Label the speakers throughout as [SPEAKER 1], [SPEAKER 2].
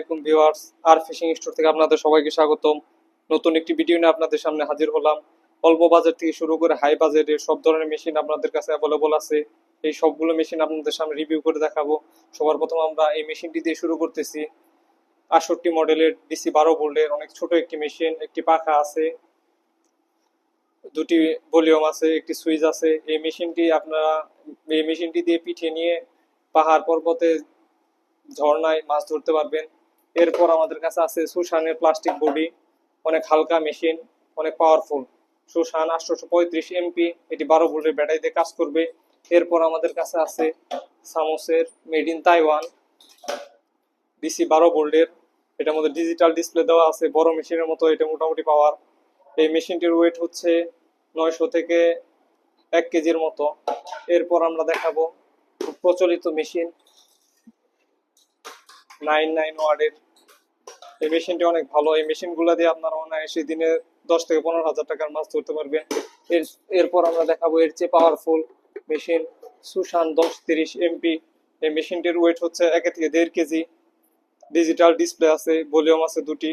[SPEAKER 1] আলাইকুম ভিউয়ার্স, আর fishing store থেকে আপনাদের সবাইকে স্বাগতম। নতুন একটি ভিডিও নিয়ে আপনাদের সামনে হাজির হলাম। অল্প থেকে শুরু করে হাই বাজেটের সব ধরনের মেশিন আপনাদের কাছে অ্যাভেলেবল আছে। এই সবগুলো মেশিন আপনাদের সামনে রিভিউ করে দেখাবো। সবার প্রথম আমরা এই মেশিনটি দিয়ে শুরু করতেছি। আটষট্টি মডেলের ডিসি বারো অনেক ছোট একটি মেশিন, একটি পাখা আছে, দুটি ভলিউম আছে, একটি সুইচ আছে। এই মেশিনটি আপনারা, এই মেশিনটি দিয়ে পিঠে নিয়ে পাহাড় পর্বতে ঝর্ণায় মাছ ধরতে পারবেন। এরপর আমাদের কাছে আছে সুশানের প্লাস্টিক বডি অনেক হালকা মেশিন অনেক পাওয়ারফুল সুশান আটশোশো পঁয়ত্রিশ এমপি এটি বারো ভোল্টের ব্যাটারিতে কাজ করবে। এরপর আমাদের কাছে আছে সামোসের মেড ইন তাইওয়ান ডিসি বারো ভোল্টের। এটার মধ্যে ডিজিটাল ডিসপ্লে দেওয়া আছে, বড় মেশিনের মতো, এটা মোটামুটি পাওয়ার এই মেশিনটির ওয়েট হচ্ছে নয়শো থেকে এক কেজির মতো। এরপর আমরা দেখাবো খুব প্রচলিত মেশিন নাইন নাইন ওয়ার্ডের এই মেশিনটি অনেক ভালো। এই মেশিনগুলো দিয়ে আপনারা অনায়াসে দিনে দশ থেকে পনেরো হাজার টাকার মাছ ধরতে পারবেন। এর, এরপর আমরা দেখাবো এর চেয়ে পাওয়ারফুল মেশিন সুশান দশ তিরিশ এমপি এই মেশিনটির ওয়েট হচ্ছে এক থেকে দেড় কেজি। ডিজিটাল ডিসপ্লে আছে ভলিউম আছে দুটি।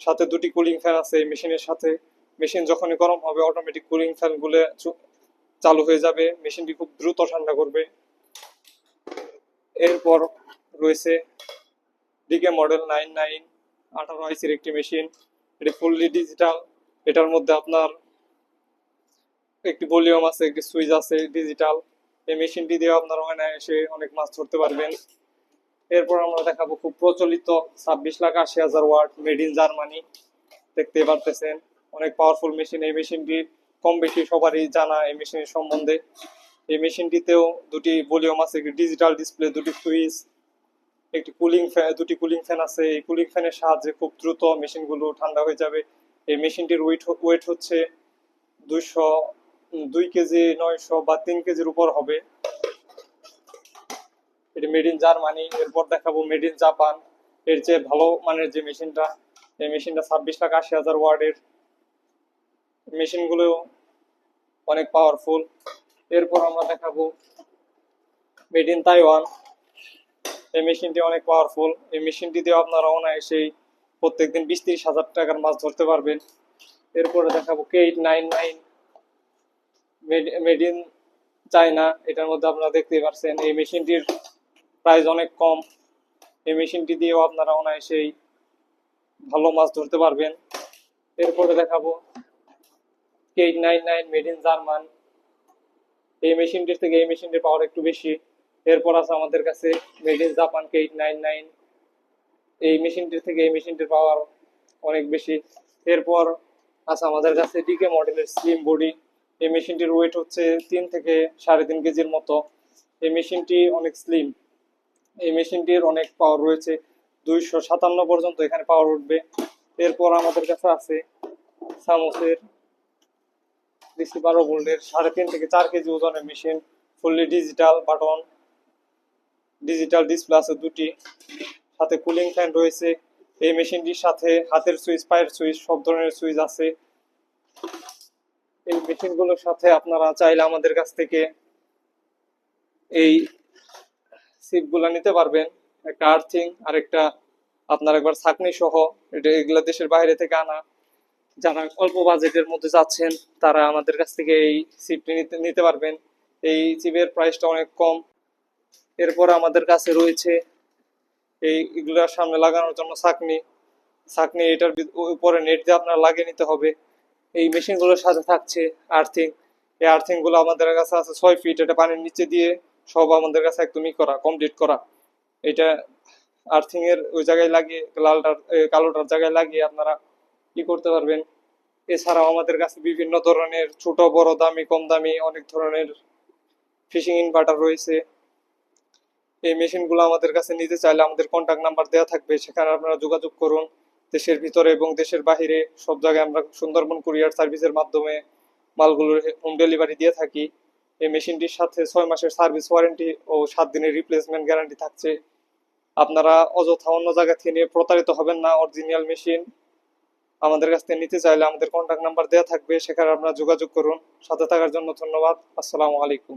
[SPEAKER 1] সাথে দুটি কুলিং ফ্যান আছে এই মেশিনের সাথে। মেশিন যখনই গরম হবে অটোমেটিক কুলিং ফ্যানগুলো চালু হয়ে যাবে। মেশিনটি খুব দ্রুত ঠান্ডা করবে। এরপর রয়েছে ডিকে মডেল নাইন নাইন আঠারো আইসির একটি মেশিন এটি ফুললি ডিজিটাল এটার মধ্যে আপনার একটি ভলিউম আছে, একটি সুইচ আছে ডিজিটাল এই মেশিনটি দিয়ে আপনারা এসে অনেক মাছ ধরতে পারবেন। এরপর আমরা দেখাবো খুব প্রচলিত ছাব্বিশ লাখ আশি হাজার ওয়াট মেড ইন জার্মানি দেখতে পারতেছেন, অনেক পাওয়ারফুল মেশিন এই মেশিনটি কম বেশি সবারই জানা এই মেশিনের সম্বন্ধে। এই মেশিনটিতেও দুটি ভলিউম আছে, একটি ডিজিটাল ডিসপ্লে দুটি সুইচ একটি কুলিং ফ্যান দুটি কুলিং ফ্যান আছে। এই কুলিং ফ্যানের সাহায্যে খুব দ্রুত মেশিনগুলো ঠান্ডা হয়ে যাবে। এই মেশিনটির ওয়েট ওয়েট হচ্ছে দুইশো দুই কেজি নয়শো বা তিন কেজির উপর হবে। এটি মেড ইন জার্মানি। এরপর দেখাবো মেড ইন জাপান। এর চেয়ে ভালো মানের যে মেশিনটা, এই মেশিনটা ছাব্বিশ লাখ আশি হাজার ওয়ার্ডের মেশিনগুলো অনেক পাওয়ারফুল এরপর আমরা দেখাবো মেড ইন তাইওয়ান এই মেশিনটি অনেক পাওয়ারফুল এই মেশিনটি দিয়ে আপনারা অনায়াসেই প্রত্যেকদিন বিশ তিরিশ হাজার টাকার মাছ ধরতে পারবেন। এরপরে দেখাবো K eight nine nine made in China এটার মধ্যে আপনারা দেখতেই পাচ্ছেন এই মেশিনটির প্রাইস অনেক কম। এই মেশিনটি দিয়েও আপনারা অনায়াসেই ভালো মাছ ধরতে পারবেন। এরপরে দেখাবো K eight nine nine made in German এই মেশিনটির থেকে এই মেশিনটির পাওয়ার একটু বেশি। এরপর আছে আমাদের কাছে made in Japan K eight nine nine এই মেশিনটির থেকে এই মেশিনটির পাওয়ার অনেক বেশি। এরপর আছে আমাদের কাছে ডিকে মডেলের স্লিম বডি এই মেশিনটির ওয়েট হচ্ছে তিন থেকে সাড়ে তিন কেজির মতো। এই মেশিনটি অনেক স্লিম এই মেশিনটির অনেক পাওয়ার রয়েছে। দুইশো সাতান্ন পর্যন্ত এখানে পাওয়ার উঠবে। এরপর আমাদের কাছে আছে সামোসের ডিসি বারো ভোল্টের সাড়ে তিন থেকে চার কেজি ওজনের machine. Fully digital button digital display আছে দুটি। সাথে কুলিং ফ্যান রয়েছে। এই মেশিনটির সাথে হাতের সুইচ, পায়ের সুইচ, সব ধরনের সুইচ আছে। এই মেশিনগুলোর সাথে আপনারা চাইলে আমাদের কাছ থেকে এই সিপগুলো নিতে পারবেন। একটা আর্থিং আর একটা আপনার একবার ছাকনি সহ। এটা এগুলা দেশের বাইরে থেকে আনা। যারা অল্প বাজেটের মধ্যে যাচ্ছেন, তারা আমাদের কাছ থেকে এই সিপটি নিতে নিতে পারবেন। এই চিপের প্রাইসটা অনেক কম। এরপর আমাদের কাছে রয়েছে এই এগুলোর সামনে লাগানোর জন্য ছাকনি ছাকনি এটার উপরে নেট দিয়ে আপনার লাগিয়ে নিতে হবে। এই মেশিনগুলোর সাথে থাকছে আর্থিং। এই আর্থিংগুলো আমাদের কাছে আছে ছয় ফিট। এটা পানির নিচে দিয়ে সব আমাদের কাছে একদমই করা, কমপ্লিট করা। এটা আর্থিং এর ওই জায়গায় লাগিয়ে, লালটার কালোটার জায়গায় লাগিয়ে আপনারা কি করতে পারবেন। এছাড়াও আমাদের কাছে বিভিন্ন ধরনের ছোট, বড়, দামি, কম দামি অনেক ধরনের ফিশিং ইনভার্টার রয়েছে। এই মেশিনগুলো আমাদের কাছে নিতে চাইলে আমাদের কন্ট্যাক্ট নাম্বার দেওয়া থাকবে, সেখানে আপনারা যোগাযোগ করুন। দেশের ভিতরে এবং দেশের বাহিরে সব জায়গায় আমরা সুন্দরবন কুরিয়ার সার্ভিসের মাধ্যমে মালগুলোর হোম ডেলিভারি দিয়ে থাকি। এই মেশিনটির সাথে ছয় মাসের সার্ভিস ওয়ারেন্টি ও সাত দিনের রিপ্লেসমেন্ট গ্যারান্টি থাকছে। আপনারা অযথা অন্য জায়গা থেকে নিয়ে প্রতারিত হবেন না অরিজিনাল মেশিন আমাদের কাছ থেকে নিতে চাইলে আমাদের কন্ট্যাক্ট নাম্বার দেওয়া থাকবে, সেখানে আপনারা যোগাযোগ করুন। সাথে থাকার জন্য ধন্যবাদ। আসসালামু আলাইকুম।